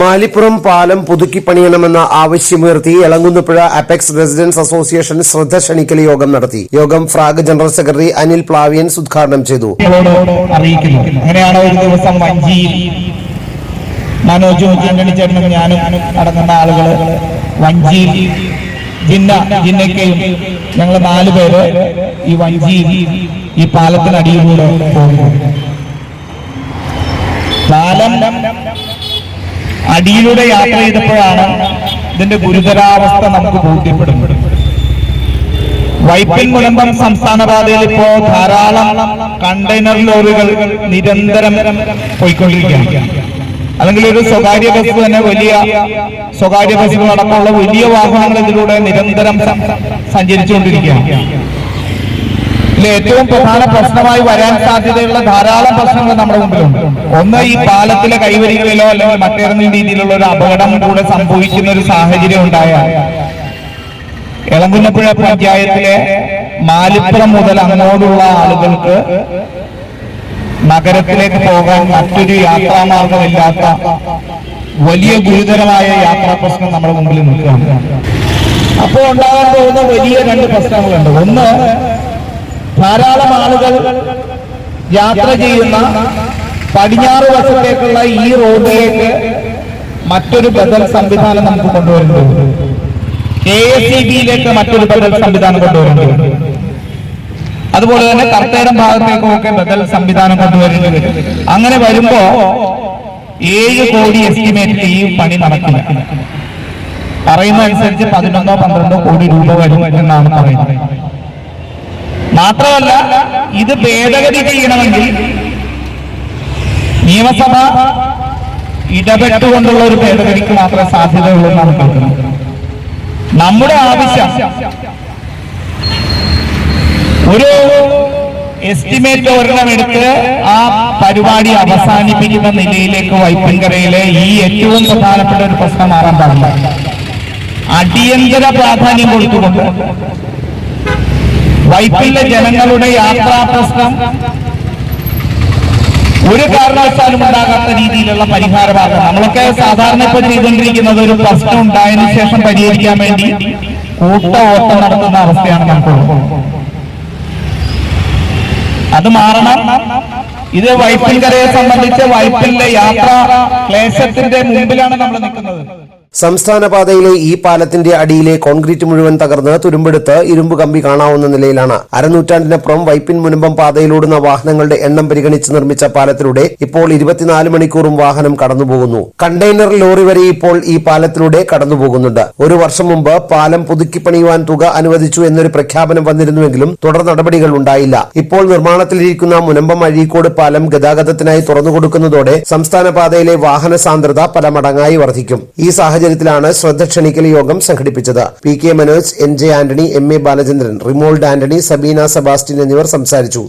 മാലിപ്പുറം പാലം പുതുക്കി പണിയണമെന്ന ആവശ്യമുയർത്തി എളങ്കുന്നപ്പുഴ അപെക്സ് റെസിഡൻസ് അസോസിയേഷൻ ശ്രദ്ധ ക്ഷണിക്കൽ യോഗം നടത്തി. യോഗം FRAG general secretary Anil Plaviyans ഉദ്ഘാടനം ചെയ്തു. അങ്ങനെയാണ് ഒരു ദിവസം വഞ്ചിയിൽ മനോജും ആന്റണി ചേട്ടനും ഞങ്ങൾ നാല് പേര് ഈ വഞ്ചിയിൽ ഈ പാലത്തിനടിയിലൂടെ പോകുന്നു. പാലം അടിയിലൂടെ യാത്ര ചെയ്തപ്പോഴാണ് ഇതിന്റെ ഗുരുതരാവസ്ഥ നമുക്ക് ബോധ്യപ്പെടുന്നത്. വൈപ്പിൻ മുനമ്പം സംസ്ഥാന പാതയിൽ ഇപ്പോ ധാരാളം കണ്ടെയ്നർ ലോറികൾ നിരന്തരം പോയിക്കൊണ്ടിരിക്കുകയാണ്. അല്ലെങ്കിൽ ഒരു സ്വകാര്യ ബസ് തന്നെ വലിയ സ്വകാര്യ ബസ്സുകൾ അടക്കമുള്ള വലിയ വാഹനങ്ങൾ ഇതിലൂടെ നിരന്തരം സഞ്ചരിച്ചുകൊണ്ടിരിക്കുകയാണ്. ഇതിൽ ഏറ്റവും പ്രധാന പ്രശ്നമായി വരാൻ സാധ്യതയുള്ള ധാരാളം പ്രശ്നങ്ങൾ നമ്മുടെ മുമ്പിലുണ്ട്. ഒന്ന് ഈ പാലത്തിലെ കൈവരികളിലോ അല്ലെങ്കിൽ മറ്റേതെങ്കിലും രീതിയിലുള്ള ഒരു അപകടം കൂടെ സംഭവിക്കുന്ന ഒരു സാഹചര്യം ഉണ്ടായാൽ എളങ്കുന്നപ്പുഴ പഞ്ചായത്തിലെ മാലിപ്പുറം മുതൽ അങ്ങോട്ടുള്ള ആളുകൾക്ക് നഗരത്തിലേക്ക് പോകാൻ മറ്റൊരു യാത്രാമാർഗമില്ലാത്ത വലിയ ഗുരുതരമായ യാത്രാ പ്രശ്നം നമ്മുടെ മുമ്പിൽ നിൽക്കുകയാണ്. അപ്പോൾ ഉണ്ടാകാൻ പോകുന്ന വലിയ രണ്ട് പ്രശ്നങ്ങളുണ്ട്. ഒന്ന് ധാരാളം ആളുകൾ യാത്ര ചെയ്യുന്ന പടിഞ്ഞാറ് വശത്തേക്കുള്ള ഈ റോഡിലേക്ക് മറ്റൊരു ബദൽ സംവിധാനം നമുക്ക് കൊണ്ടുവരുന്നുണ്ട്. കെ എസ് ഇ ബിയിലേക്ക് മറ്റൊരു ബദൽ സംവിധാനം കൊണ്ടുവരുന്നു അതുപോലെ തന്നെ കർത്തേരം ഭാഗത്തേക്കുമൊക്കെ ബദൽ സംവിധാനം കൊണ്ടുവരുന്നു അങ്ങനെ വരുമ്പോ ഏഴ് കോടി എസ്റ്റിമേറ്റ് ഈ പണി നടക്കില്ല. പറയുന്ന അനുസരിച്ച് പതിനൊന്നോ പന്ത്രണ്ടോ കോടി രൂപ വരും എന്നാണ് പറയുന്നത്. മാത്രമല്ല ഇത് ഭേദഗതി ചെയ്യണമെങ്കിൽ നിയമസഭ ഇടപെട്ടുകൊണ്ടുള്ള ഒരു ഭേദഗതിക്ക് മാത്രമേ സാധ്യതയുള്ളൂ എന്നാണ് കേൾക്കുന്നത്. നമ്മുടെ ആവശ്യം ഒരു എസ്റ്റിമേറ്റ് ഒരെണ്ണം എടുത്ത് ആ പരിപാടി അവസാനിപ്പിക്കുന്ന നിലയിലേക്ക് വൈപ്പിൻകരയിലെ ഈ ഏറ്റവും പ്രധാനപ്പെട്ട ഒരു പ്രശ്നം മാറാൻ പാടില്ല. അടിയന്തര പ്രാധാന്യം കൊടുത്തുകൊണ്ട് വൈപ്പിലെ ജനങ്ങളുടെ യാത്രാ പ്രശ്നം ഒരു കാരണവശാലും ഉണ്ടാകാത്ത രീതിയിലുള്ള പരിഹാരമാകും നമ്മളൊക്കെ സാധാരണ ഇപ്പൊ ചെയ്തുകൊണ്ടിരിക്കുന്നത് ഒരു പ്രശ്നം ഉണ്ടായതിനു ശേഷം പരിഹരിക്കാൻ വേണ്ടി കൂട്ട ഓട്ടം നടത്തുന്ന അവസ്ഥയാണ് നമുക്കുള്ളത്. അത് മാറണം. ഇത് വൈപ്പിൻകരയെ സംബന്ധിച്ച് വൈപ്പിലെ യാത്ര ക്ലേശത്തിന്റെ മുമ്പിലാണ് നമ്മൾ നിൽക്കുന്നത്. സംസ്ഥാന പാതയിലെ ഈ പാലത്തിന്റെ അടിയിലെ കോൺക്രീറ്റ് മുഴുവൻ തകർന്ന് തുരുമ്പെടുത്ത് ഇരുമ്പ് കമ്പി കാണാവുന്ന നിലയിലാണ്. അരനൂറ്റാണ്ടിനപ്പുറം വൈപ്പിൻ മുനമ്പം പാതയിലോടുന്ന വാഹനങ്ങളുടെ എണ്ണം പരിഗണിച്ച് നിർമ്മിച്ച പാലത്തിലൂടെ ഇപ്പോൾ ഇരുപത്തിനാല് മണിക്കൂറും വാഹനം കടന്നുപോകുന്നു. കണ്ടെയ്നർ ലോറി വരെ ഇപ്പോൾ ഈ പാലത്തിലൂടെ കടന്നുപോകുന്നുണ്ട്. ഒരു വർഷം മുമ്പ് പാലം പുതുക്കി പണിയുവാൻ തുക അനുവദിച്ചു എന്നൊരു പ്രഖ്യാപനം വന്നിരുന്നുവെങ്കിലും തുടർ നടപടികൾ ഉണ്ടായില്ല. ഇപ്പോൾ നിർമ്മാണത്തിലിരിക്കുന്ന മുനമ്പം അഴീക്കോട് പാലം ഗതാഗതത്തിനായി തുറന്നുകൊടുക്കുന്നതോടെ സംസ്ഥാന പാതയിലെ വാഹന സാന്ദ്രത പല മടങ്ങായി വർദ്ധിക്കും. ഈ സാഹചര്യത്തിലാണ് ശ്രദ്ധ ക്ഷണിക്കൽ യോഗം സംഘടിപ്പിച്ചത്. P K Manoj N J Antony M A Balachandran Remold Antony Sabeena Sebastian എന്നിവർ സംസാരിച്ചു.